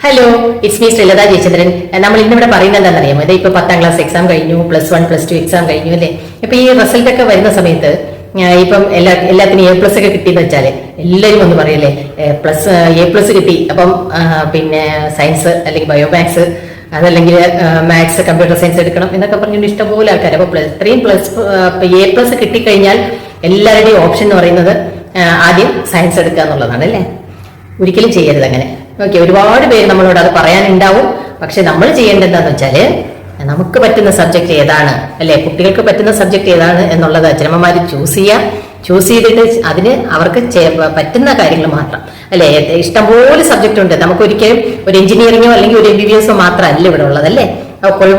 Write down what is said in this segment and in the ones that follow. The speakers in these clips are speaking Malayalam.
Hello it's me Sreelatha Jayachandran. നമ്മൾ ഇന്നിവിടെ പറയുന്നത് എന്താണെന്നറിയാമോ? ഇത് ഇപ്പൊ പത്താം ക്ലാസ് എക്സാം കഴിഞ്ഞു plus one plus two exam കഴിഞ്ഞു അല്ലേ? ഇപ്പൊ ഈ റിസൾട്ട് ഒക്കെ വരുന്ന സമയത്ത് ഇപ്പം എല്ലാ എല്ലാത്തിനും എ പ്ലസ് ഒക്കെ കിട്ടിയെന്ന് വെച്ചാൽ എല്ലാവരും ഒന്ന് പറയല്ലേ? പ്ലസ് എ പ്ലസ് കിട്ടി. അപ്പം പിന്നെ സയൻസ് അല്ലെങ്കിൽ ബയോമാക്സ് അതല്ലെങ്കിൽ മാത്സ് കമ്പ്യൂട്ടർ സയൻസ് എടുക്കണം എന്നൊക്കെ പറഞ്ഞുകൊണ്ട് ഇഷ്ടംപോലെ ആൾക്കാർ അപ്പൊ പ്ലസ് ഇത്രയും പ്ലസ് എ പ്ലസ് കിട്ടിക്കഴിഞ്ഞാൽ എല്ലാവരുടെയും ഓപ്ഷൻ എന്ന് പറയുന്നത് ആദ്യം സയൻസ് എടുക്കുക എന്നുള്ളതാണ് അല്ലേ? ഒരിക്കലും ചെയ്യരുത് അങ്ങനെ. ഓക്കെ ഒരുപാട് പേര് നമ്മളോട് അത് പറയാനുണ്ടാവും. പക്ഷെ നമ്മൾ ചെയ്യേണ്ടത് എന്താന്ന് വെച്ചാൽ നമുക്ക് പറ്റുന്ന സബ്ജക്ട് ഏതാണ്? അല്ലെ? കുട്ടികൾക്ക് പറ്റുന്ന സബ്ജക്ട് ഏതാണ് എന്നുള്ളത് അച്ഛനമ്മമാര് ചൂസ് ചെയ്യാം. ചൂസ് ചെയ്തിട്ട് അതിന് അവർക്ക് പറ്റുന്ന കാര്യങ്ങൾ മാത്രം. അല്ലെ? ഇഷ്ടംപോലെ സബ്ജക്ട് ഉണ്ട്. നമുക്ക് ഒരിക്കലും ഒരു എഞ്ചിനീയറിംഗോ അല്ലെങ്കിൽ ഒരു എം ബി ബി എസോ മാത്രമല്ല ഇവിടെ ഉള്ളത് അല്ലേ?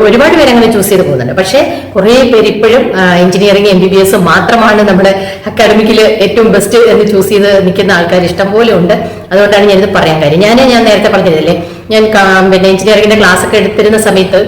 ഒരുപാട് പേര് അങ്ങനെ ചൂസ് ചെയ്ത് പോകുന്നുണ്ട്. പക്ഷേ കുറേ പേര് ഇപ്പോഴും engineering M B B S മാത്രമാണ് നമ്മുടെ അക്കാഡമിക്കിൽ ഏറ്റവും ബെസ്റ്റ് എന്ന് ചൂസ് ചെയ്ത് നിൽക്കുന്ന ആൾക്കാർ ഇഷ്ടം പോലെ ഉണ്ട്. അതുകൊണ്ടാണ് ഞാനിത് പറയാൻ കാര്യം. ഞാൻ ഞാൻ നേരത്തെ പറഞ്ഞതല്ലേ ഞാൻ പിന്നെ എഞ്ചിനീയറിംഗിന്റെ ക്ലാസ് ഒക്കെ എടുത്തിരുന്ന സമയത്ത്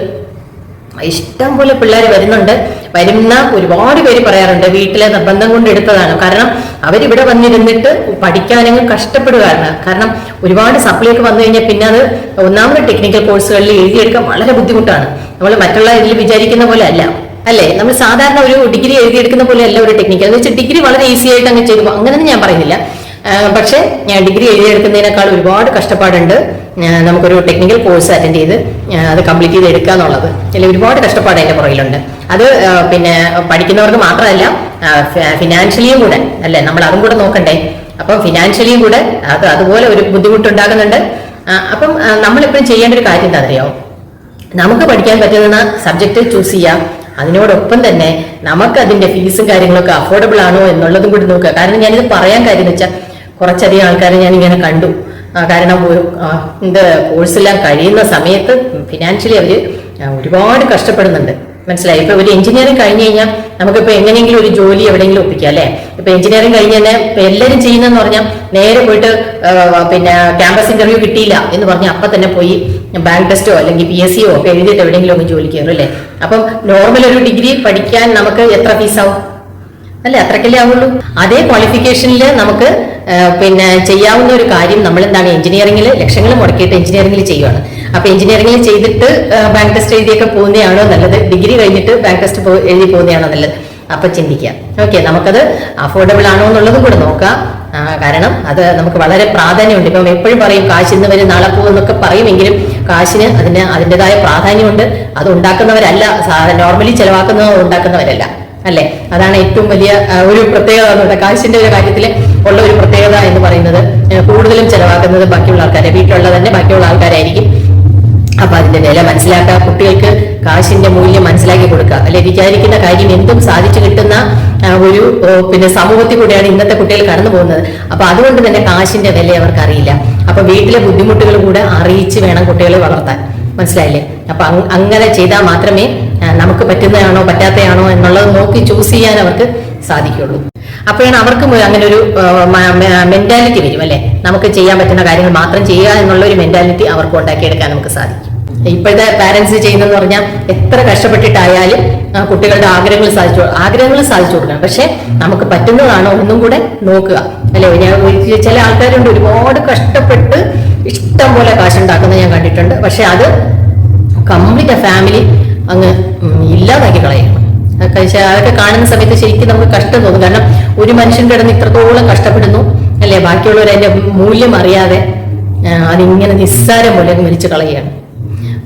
ഇഷ്ടം പോലെ പിള്ളേർ വരുന്നുണ്ട്. വരുന്ന ഒരുപാട് പേര് പറയാറുണ്ട് വീട്ടിലെ നിർബന്ധം കൊണ്ട് എടുത്തതാണ്. കാരണം അവരിവിടെ വന്നിരുന്നിട്ട് പഠിക്കാനങ്ങ് കഷ്ടപ്പെടുകയാണ്. കാരണം ഒരുപാട് സപ്ലൈ ഒക്കെ വന്നു കഴിഞ്ഞാൽ പിന്നെ അത് ഒന്നാമത് ടെക്നിക്കൽ കോഴ്സുകളിൽ എഴുതിയെടുക്കാൻ വളരെ ബുദ്ധിമുട്ടാണ്. നമ്മൾ മറ്റുള്ള ഇതിൽ വിചാരിക്കുന്ന പോലെ അല്ല. അല്ലേ? നമ്മൾ സാധാരണ ഒരു ഡിഗ്രി എഴുതിയെടുക്കുന്ന പോലെ അല്ല ഒരു ടെക്നിക്കൽ എന്ന് വെച്ചാൽ ഡിഗ്രി വളരെ ഈസി ആയിട്ട് അങ്ങ് ചെയ്തു അങ്ങനെ ഞാൻ പറയുന്നില്ല. പക്ഷേ ഞാൻ ഡിഗ്രി എഴുതിയെടുക്കുന്നതിനേക്കാൾ ഒരുപാട് കഷ്ടപ്പാടുണ്ട്. നമുക്കൊരു ടെക്നിക്കൽ കോഴ്സ് അറ്റൻഡ് ചെയ്ത് അത് കംപ്ലീറ്റ് ചെയ്ത് എടുക്കുക എന്നുള്ളത്. അല്ലെങ്കിൽ ഒരുപാട് കഷ്ടപ്പാട് അതിന്റെ പുറകിലുണ്ട്. അത് പിന്നെ പഠിക്കുന്നവർക്ക് മാത്രമല്ല ഫിനാൻഷ്യലിയും കൂടെ അല്ലേ നമ്മൾ അതും കൂടെ നോക്കണ്ടേ? അപ്പം ഫിനാൻഷ്യലിയും കൂടെ അത് അതുപോലെ ഒരു ബുദ്ധിമുട്ടുണ്ടാകുന്നുണ്ട് അപ്പം നമ്മളെപ്പോഴും ചെയ്യേണ്ട ഒരു കാര്യം എന്താ നമുക്ക് പഠിക്കാൻ പറ്റുന്ന സബ്ജക്റ്റ് ചൂസ് ചെയ്യാം. അതിനോടൊപ്പം തന്നെ നമുക്ക് അതിന്റെ ഫീസും കാര്യങ്ങളൊക്കെ അഫോർഡബിൾ ആണോ എന്നുള്ളതും കൂടി നോക്കുക. കാരണം ഞാനിത് പറയാൻ കാര്യം എന്ന് വെച്ചാൽ കുറച്ചധികം ആൾക്കാരെ ഞാൻ ഇങ്ങനെ കണ്ടു കാരണം ഇത് കോഴ്സെല്ലാം കഴിയുന്ന സമയത്ത് ഫിനാൻഷ്യലി അവർ ഒരുപാട് കഷ്ടപ്പെടുന്നുണ്ട്. മനസ്സിലായി? ഇപ്പൊ ഒരു എഞ്ചിനീയറിംഗ് കഴിഞ്ഞ് കഴിഞ്ഞാൽ നമുക്കിപ്പോ എങ്ങനെയെങ്കിലും ഒരു ജോലി എവിടെയെങ്കിലും ഒപ്പിക്കാം അല്ലെ? ഇപ്പൊ എഞ്ചിനീയറിംഗ് കഴിഞ്ഞ് തന്നെ എല്ലാവരും ചെയ്യുന്നതെന്ന് പറഞ്ഞാൽ നേരെ പോയിട്ട് പിന്നെ ക്യാമ്പസ് ഇന്റർവ്യൂ കിട്ടിയില്ല എന്ന് പറഞ്ഞാൽ അപ്പൊ തന്നെ പോയി ബാങ്ക് ടെസ്റ്റോ അല്ലെങ്കിൽ പി എസ് സിയോ ഒക്കെ എഴുതിയിട്ട് എവിടെയെങ്കിലും ഒന്ന് ജോലി കയറും അല്ലേ? അപ്പം നോർമൽ ഒരു ഡിഗ്രി പഠിക്കാൻ നമുക്ക് എത്ര ഫീസാവും അല്ലെ? അത്രക്കല്ലേ ആവുള്ളൂ. അതേ ക്വാളിഫിക്കേഷനിൽ നമുക്ക് പിന്നെ ചെയ്യാവുന്ന ഒരു കാര്യം നമ്മൾ എന്താണ് എഞ്ചിനീയറിംഗിൽ ലക്ഷങ്ങൾ മുടക്കിയിട്ട് എഞ്ചിനീയറിംഗിൽ ചെയ്യുവാണ്. അപ്പൊ എഞ്ചിനീയറിംഗിൽ ചെയ്തിട്ട് ബാങ്ക് ടെസ്റ്റ് എഴുതിയൊക്കെ പോകുന്നതാണോ നല്ലത്? ഡിഗ്രി കഴിഞ്ഞിട്ട് ബാങ്ക് ടെസ്റ്റ് എഴുതി പോകുന്നതാണോ നല്ലത്? അപ്പൊ ചിന്തിക്കാം ഓക്കെ നമുക്കത് അഫോർഡബിൾ ആണോ എന്നുള്ളതും കൂടെ നോക്കാം. കാരണം അത് നമുക്ക് വളരെ പ്രാധാന്യമുണ്ട്. ഇപ്പം എപ്പോഴും പറയും കാശ് ഇന്ന് വരും നാളെ പോകും എന്നൊക്കെ പറയുമെങ്കിലും കാശിന് അതിന് അതിന്റെതായ പ്രാധാന്യമുണ്ട്. അത് ഉണ്ടാക്കുന്നവരല്ല. നോർമലി ചെലവാക്കുന്നവർ ഉണ്ടാക്കുന്നവരല്ല അല്ലെ? അതാണ് ഏറ്റവും വലിയ ഒരു പ്രത്യേകത എന്ന് കാശിന്റെ ഒരു കാര്യത്തിൽ ഉള്ള ഒരു പ്രത്യേകത എന്ന് പറയുന്നത് കൂടുതലും ചെലവാക്കുന്നത് ബാക്കിയുള്ള ആൾക്കാരെ വീട്ടിലുള്ള തന്നെ ബാക്കിയുള്ള ആൾക്കാരായിരിക്കും. അപ്പൊ അതിന്റെ വില മനസ്സിലാക്കുക കുട്ടികൾക്ക് കാശിന്റെ മൂല്യം മനസ്സിലാക്കി കൊടുക്കുക. അല്ലെ വിചാരിക്കുന്ന കാര്യം എന്തും സാധിച്ചു കിട്ടുന്ന ഒരു പിന്നെ സമൂഹത്തിൽ കൂടെയാണ് ഇന്നത്തെ കുട്ടികൾ കടന്നു പോകുന്നത്. അപ്പൊ അതുകൊണ്ട് തന്നെ കാശിന്റെ വില അവർക്ക് അറിയില്ല. അപ്പൊ വീട്ടിലെ ബുദ്ധിമുട്ടുകൾ കൂടെ അറിയിച്ച് വേണം കുട്ടികളെ വളർത്താൻ. മനസ്സിലായില്ലേ? അപ്പൊ അങ്ങനെ ചെയ്താൽ മാത്രമേ നമുക്ക് പറ്റുന്നതാണോ പറ്റാത്തയാണോ എന്നുള്ളത് നോക്കി ചൂസ് ചെയ്യാൻ അവർക്ക് സാധിക്കുള്ളൂ. അപ്പോഴാണ് അവർക്കും അങ്ങനെ ഒരു മെന്റാലിറ്റി വരും അല്ലെ? നമുക്ക് ചെയ്യാൻ പറ്റുന്ന കാര്യങ്ങൾ മാത്രം ചെയ്യുക എന്നുള്ള ഒരു മെന്റാലിറ്റി അവർക്ക് ഉണ്ടാക്കിയെടുക്കാൻ നമുക്ക് സാധിക്കും. ഇപ്പോഴത്തെ പാരന്റ്സ് ചെയ്യുന്നതെന്ന് പറഞ്ഞാൽ എത്ര കഷ്ടപ്പെട്ടിട്ടായാലും കുട്ടികളുടെ ആഗ്രഹങ്ങൾ സാധിച്ചു ആഗ്രഹങ്ങൾ സാധിച്ചു കൊടുക്കണം. പക്ഷെ നമുക്ക് പറ്റുന്നതാണോ ഒന്നും കൂടെ നോക്കുക. അല്ലെ? ഞാൻ ചില ആൾക്കാരുണ്ട് ഒരുപാട് കഷ്ടപ്പെട്ട് ഇഷ്ടം പോലെ കാശുണ്ടാക്കുന്നത് ഞാൻ കണ്ടിട്ടുണ്ട്. പക്ഷെ അത് കംപ്ലീറ്റ് ഫാമിലി അങ്ങ് ഇല്ലാതാക്കി കളയണം. ശ- അതൊക്കെ കാണുന്ന സമയത്ത് ശരിക്കും നമുക്ക് കഷ്ടം തോന്നും. കാരണം ഒരു മനുഷ്യൻ കിടന്ന് ഇത്രത്തോളം കഷ്ടപ്പെടുന്നു അല്ലെ? ബാക്കിയുള്ളവർ അതിന്റെ മൂല്യം അറിയാതെ അതിങ്ങനെ നിസ്സാരം പോലെ അങ്ങ് മരിച്ചു കളയുകയാണ്.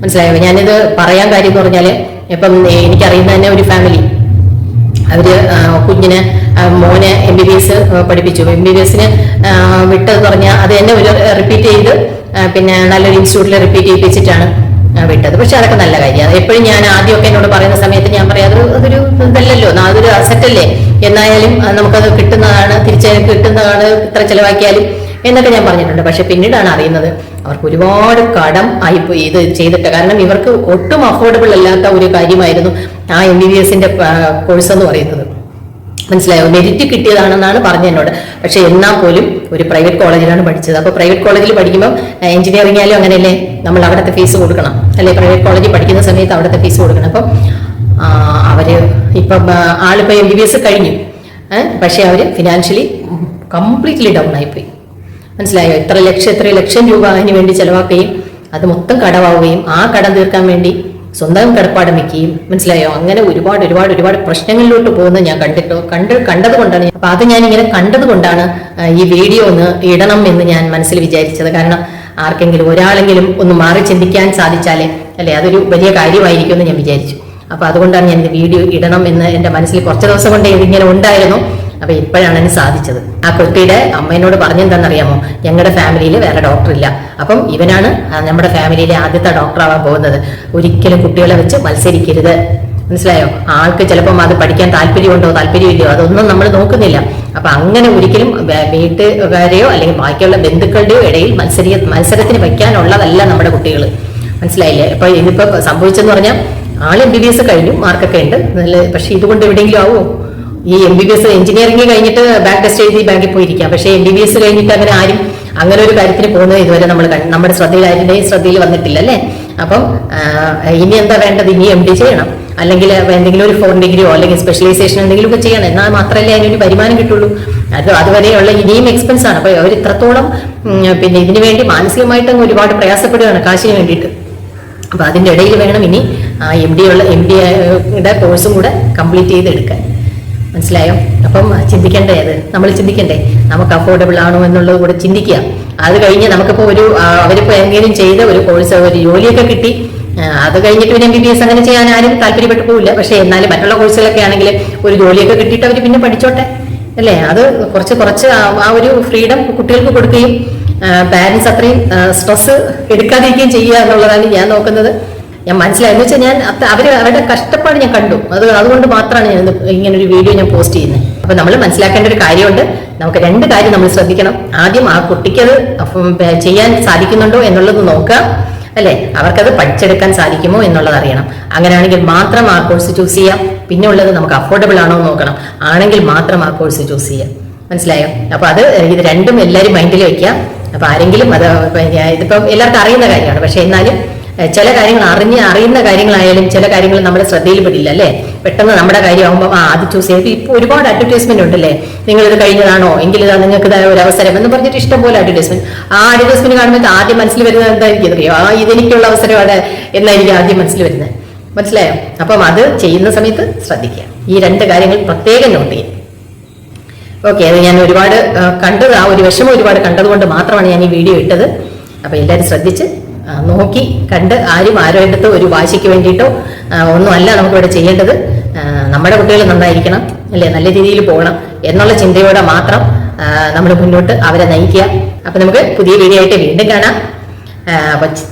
മനസ്സിലായോ? ഞാനിത് പറയാൻ കാര്യം എന്ന് പറഞ്ഞാൽ ഇപ്പം എനിക്കറിയുന്ന തന്നെ ഒരു ഫാമിലി അവർ കുഞ്ഞിനെ മോനെ എം ബി ബി എസ് പഠിപ്പിച്ചു. എം ബി ബി എസിന് വിട്ടത് പറഞ്ഞാൽ അത് തന്നെ ഒരു റിപ്പീറ്റ് ചെയ്ത് പിന്നെ നല്ലൊരു ഇൻസ്റ്റിറ്റ്യൂട്ടിൽ റിപ്പീറ്റ് ചെയ്യിപ്പിച്ചിട്ടാണ് വിട്ടത്. പക്ഷെ അതൊക്കെ നല്ല കാര്യമാണ്. എപ്പോഴും ഞാൻ ആദ്യമൊക്കെ എന്നോട് പറയുന്ന സമയത്ത് ഞാൻ പറയാം അത് അതൊരു ഇതല്ലല്ലോ. അതൊരു അസറ്റ് അല്ലേ? എന്നായാലും നമുക്കത് കിട്ടുന്നതാണ് തിരിച്ച് കിട്ടുന്നതാണ് ഇത്ര ചിലവാക്കിയാലും എന്നൊക്കെ ഞാൻ പറഞ്ഞിട്ടുണ്ട്. പക്ഷെ പിന്നീടാണ് അറിയുന്നത് അവർക്ക് ഒരുപാട് കടം ആയിപ്പോയി ഇത് ചെയ്തിട്ട്. കാരണം ഇവർക്ക് ഒട്ടും അഫോർഡബിൾ അല്ലാത്ത ഒരു കാര്യമായിരുന്നു ആ എം ബി ബി എസിന്റെ കോഴ്സ് എന്ന് പറയുന്നത്. മനസ്സിലായോ? മെരിറ്റ് കിട്ടിയതാണെന്നാണ് പറഞ്ഞ എന്നോട്. പക്ഷെ എന്നാൽ പോലും ഒരു പ്രൈവറ്റ് കോളേജിലാണ് പഠിച്ചത്. അപ്പോൾ പ്രൈവറ്റ് കോളേജിൽ പഠിക്കുമ്പോൾ എഞ്ചിനീയറിംഗ് ആയാലും അങ്ങനെയല്ലേ നമ്മൾ അവിടുത്തെ ഫീസ് കൊടുക്കണം. അല്ലെ? പ്രൈവറ്റ് കോളേജിൽ പഠിക്കുന്ന സമയത്ത് അവിടുത്തെ ഫീസ് കൊടുക്കണം. അപ്പം അവർ ഇപ്പം ആളിപ്പോൾ ആളിപ്പോ എം ബി ബി എസ് കഴിഞ്ഞു. പക്ഷേ അവർ ഫിനാൻഷ്യലി കംപ്ലീറ്റ്ലി ഡൗൺ ആയിപ്പോയി. മനസ്സിലായോ? എത്ര ലക്ഷം എത്ര ലക്ഷം രൂപ അതിന് വേണ്ടി ചിലവാക്കുകയും അത് മൊത്തം കടമാവുകയും ആ കടം തീർക്കാൻ വേണ്ടി സ്വന്തം കടപ്പാടം വെക്കുകയും മനസ്സിലായോ? അങ്ങനെ ഒരുപാട് ഒരുപാട് ഒരുപാട് പ്രശ്നങ്ങളിലോട്ട് പോകുന്നത് ഞാൻ കണ്ടിട്ടോ കണ്ട് കണ്ടത് കൊണ്ടാണ് അപ്പൊ അത് ഞാൻ ഇങ്ങനെ കണ്ടത് കൊണ്ടാണ് ഈ വീഡിയോ ഒന്ന് ഇടണം എന്ന് ഞാൻ മനസ്സിൽ വിചാരിച്ചത്. കാരണം ആർക്കെങ്കിലും ഒരാളെങ്കിലും ഒന്ന് മാറി ചിന്തിക്കാൻ സാധിച്ചാലേ അല്ലെ? അതൊരു വലിയ കാര്യമായിരിക്കും എന്ന് ഞാൻ വിചാരിച്ചു. അപ്പൊ അതുകൊണ്ടാണ് ഞാൻ വീഡിയോ ഇടണം എന്ന് എന്റെ മനസ്സിൽ കുറച്ച് ദിവസം കൊണ്ട് ഇതിങ്ങനെ ഉണ്ടായിരുന്നു. അപ്പൊ ഇപ്പോഴാണ് എനിക്ക് സാധിച്ചത്. ആ കുട്ടിയുടെ അമ്മേനോട് പറഞ്ഞെന്താണെന്നറിയാമോ? ഞങ്ങളുടെ ഫാമിലിയിൽ വേറെ ഡോക്ടർ ഇല്ല അപ്പം ഇവനാണ് നമ്മുടെ ഫാമിലിയിലെ ആദ്യത്തെ ഡോക്ടർ ആവാൻ പോകുന്നത്. ഒരിക്കലും കുട്ടികളെ വെച്ച് മത്സരിക്കരുത്. മനസ്സിലായോ? ആൾക്ക് ചിലപ്പം അത് പഠിക്കാൻ താല്പര്യമുണ്ടോ താല്പര്യമില്ലയോ അതൊന്നും നമ്മൾ നോക്കുന്നില്ല. അപ്പൊ അങ്ങനെ ഒരിക്കലും വീട്ടുകാരെയോ അല്ലെങ്കിൽ ബാക്കിയുള്ള ബന്ധുക്കളുടെയോ ഇടയിൽ മത്സരി മത്സരത്തിന് വയ്ക്കാനുള്ളതല്ല നമ്മുടെ കുട്ടികൾ മനസ്സിലായില്ലേ? അപ്പൊ ഇതിപ്പോ സംഭവിച്ചെന്ന് പറഞ്ഞാൽ ആൾ എം ബി ബി എസ് കഴിഞ്ഞു മാർക്കൊക്കെ ഉണ്ട്. നല്ല പക്ഷെ ഇതുകൊണ്ട് എവിടെയെങ്കിലും ആവുമോ ഈ M B B S engineering കഴിഞ്ഞിട്ട് ബാങ്ക് ടെസ്റ്റ് എഴുതി ബാങ്കിൽ പോയിരിക്കാം. പക്ഷേ എം ബി ബി എസ് കഴിഞ്ഞിട്ട് അങ്ങനെ ആരും അങ്ങനെ ഒരു കാര്യത്തിന് പോകുന്നത് ഇതുവരെ നമ്മൾ നമ്മുടെ ശ്രദ്ധയിൽ ആരുടെയും ശ്രദ്ധയിൽ വന്നിട്ടില്ല അല്ലേ? അപ്പം ഇനി എന്താ വേണ്ടത്? ഇനി എം ഡി ചെയ്യണം. അല്ലെങ്കിൽ എന്തെങ്കിലും ഒരു ഫോർ ഡിഗ്രിയോ അല്ലെങ്കിൽ സ്പെഷ്യലൈസേഷൻ എന്തെങ്കിലും ഒക്കെ ചെയ്യണം. എന്നാൽ മാത്രമല്ലേ അതിനൊരു വരുമാനം കിട്ടുള്ളൂ. അത് അതുവരെയുള്ള ഇനിയും എക്സ്പെൻസ് ആണ്. അപ്പൊ അവർ ഇത്രത്തോളം പിന്നെ ഇതിനു വേണ്ടി മാനസികമായിട്ട് അങ്ങ് ഒരുപാട് പ്രയാസപ്പെടുകയാണ് കാശിന് വേണ്ടിയിട്ട്. അപ്പോൾ അതിന്റെ ഇടയിൽ വേണം ഇനി എം ഡി ഉള്ള എം ഡിയുടെ കോഴ്സും കൂടെ കംപ്ലീറ്റ് ചെയ്തെടുക്കാൻ. മനസ്സിലായോ? അപ്പം ചിന്തിക്കണ്ടേ അത്? നമ്മൾ ചിന്തിക്കണ്ടേ? നമുക്ക് അഫോർഡബിൾ ആണോ എന്നുള്ളത് കൂടെ ചിന്തിക്കുക. അത് കഴിഞ്ഞ് നമുക്കിപ്പോ ഒരു അവരിപ്പോൾ അവരിപ്പോ എന്തെങ്കിലും ചെയ്ത് ഒരു കോഴ്സ് ഒരു ജോലിയൊക്കെ കിട്ടി. അത് കഴിഞ്ഞിട്ട് പിന്നെ എം ബി ബി എസ് അങ്ങനെ ചെയ്യാൻ ആരും താല്പര്യപ്പെട്ടു പോവില്ല. പക്ഷേ എന്നാലും മറ്റുള്ള കോഴ്സുകളൊക്കെ ആണെങ്കിൽ ഒരു ജോലിയൊക്കെ കിട്ടിയിട്ട് അവർ പിന്നെ പഠിച്ചോട്ടെ. അല്ലേ? അത് കുറച്ച് കുറച്ച് ആ- ഒരു ഫ്രീഡം കുട്ടികൾക്ക് കൊടുക്കുകയും പാരന്റ്സ് അത്രയും സ്ട്രെസ് എടുക്കാതിരിക്കുകയും ചെയ്യുക എന്നുള്ളതാണ് ഞാൻ നോക്കുന്നത്. ഞാൻ മനസ്സിലായി. എന്ന് വെച്ചാൽ ഞാൻ അവർ അവർ അവരുടെ കഷ്ടപ്പാട് ഞാൻ കണ്ടു. അത് അതുകൊണ്ട് മാത്രമാണ് ഞാൻ ഇങ്ങനെ ഒരു വീഡിയോ ഞാൻ പോസ്റ്റ് ചെയ്യുന്നത്. അപ്പൊ നമ്മൾ മനസ്സിലാക്കേണ്ട ഒരു കാര്യമുണ്ട്. നമുക്ക് രണ്ട് കാര്യം നമ്മൾ ശ്രദ്ധിക്കണം. ആദ്യം ആ കുട്ടിക്ക് അത് ചെയ്യാൻ സാധിക്കുന്നുണ്ടോ എന്നുള്ളത് നോക്കുക. അല്ലെ? അവർക്കത് പഠിച്ചെടുക്കാൻ സാധിക്കുമോ എന്നുള്ളത് അറിയണം. അങ്ങനെയാണെങ്കിൽ മാത്രം ആ കോഴ്സ് ചൂസ് ചെയ്യാം. പിന്നെ ഉള്ളത് നമുക്ക് അഫോർഡബിൾ ആണോ എന്ന് നോക്കണം. ആണെങ്കിൽ മാത്രം ആ കോഴ്സ് ചൂസ് ചെയ്യാം. മനസ്സിലായോ? അപ്പൊ അത് ഇത് രണ്ടും എല്ലാവരും മൈൻഡിൽ വെക്കുക. അപ്പൊ ആരെങ്കിലും അത് ഇതിപ്പം എല്ലാവർക്കും അറിയുന്ന കാര്യമാണ്. പക്ഷെ എന്നാലും ചില കാര്യങ്ങൾ അറിഞ്ഞ് അറിയുന്ന കാര്യങ്ങളായാലും ചില കാര്യങ്ങൾ നമ്മുടെ ശ്രദ്ധയിൽപ്പെടില്ല അല്ലേ? പെട്ടെന്ന് നമ്മുടെ കാര്യമാകുമ്പോൾ ആ അത് ചൂസ് ചെയ്ത് ഇപ്പോൾ ഒരുപാട് അഡ്വർടൈസ്മെന്റ് ഉണ്ടല്ലേ? നിങ്ങൾ ഇത് കഴിഞ്ഞതാണോ? എങ്കിൽ ഇതാ നിങ്ങൾക്ക് ഒരു അവസരം എന്ന് പറഞ്ഞിട്ട് ഇഷ്ടംപോലെ അഡ്വർടൈസ്മെന്റ് ആ അഡ്വർടൈസ്മെന്റ് കാണുമ്പോൾ ആദ്യം മനസ്സിൽ വരുന്നത് എന്തായിരിക്കും അറിയോ? ആ ഇതെനിക്കുള്ള അവസരമാണ് എന്നായിരിക്കും ആദ്യം മനസ്സിൽ വരുന്നത്. മനസ്സിലായോ? അപ്പം അത് ചെയ്യുന്ന സമയത്ത് ശ്രദ്ധിക്കുക. ഈ രണ്ട് കാര്യങ്ങൾ പ്രത്യേകം നോട്ട് ചെയ്യുക. ഓക്കെ അത് ഞാൻ ഒരുപാട് കണ്ടത് ആ ഒരു വിഷമം ഒരുപാട് കണ്ടതുകൊണ്ട് മാത്രമാണ് ഞാൻ ഈ വീഡിയോ ഇട്ടത്. അപ്പം എല്ലാവരും ശ്രദ്ധിച്ച് നോക്കി കണ്ട് ആരും ആരോ ഒരു വാശിക്ക് വേണ്ടിയിട്ടോ ഒന്നുമല്ല നമുക്കിവിടെ ചെയ്യേണ്ടത്. നമ്മുടെ കുട്ടികൾ നന്നായിരിക്കണം അല്ലേ? നല്ല രീതിയിൽ പോകണം എന്നുള്ള ചിന്തയോടെ മാത്രം നമ്മൾ മുന്നോട്ട് അവരെ നയിക്കുക. അപ്പൊ നമുക്ക് പുതിയ വീഡിയോ ആയിട്ട് വീണ്ടും കാണാം.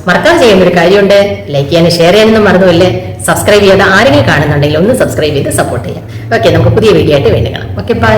മറക്കാൻ ചെയ്യുന്ന ഒരു കാര്യമുണ്ട്. ലൈക്ക് ചെയ്യാനും ഷെയർ ചെയ്യാനൊന്നും മറന്നുമല്ലേ സബ്സ്ക്രൈബ് ചെയ്യാതെ ആരെങ്കിലും കാണുന്നുണ്ടെങ്കിൽ ഒന്ന് സബ്സ്ക്രൈബ് ചെയ്ത് സപ്പോർട്ട് ചെയ്യാം ഓക്കെ നമുക്ക് പുതിയ വീഡിയോ ആയിട്ട് വീണ്ടും കാണാം. Okay bye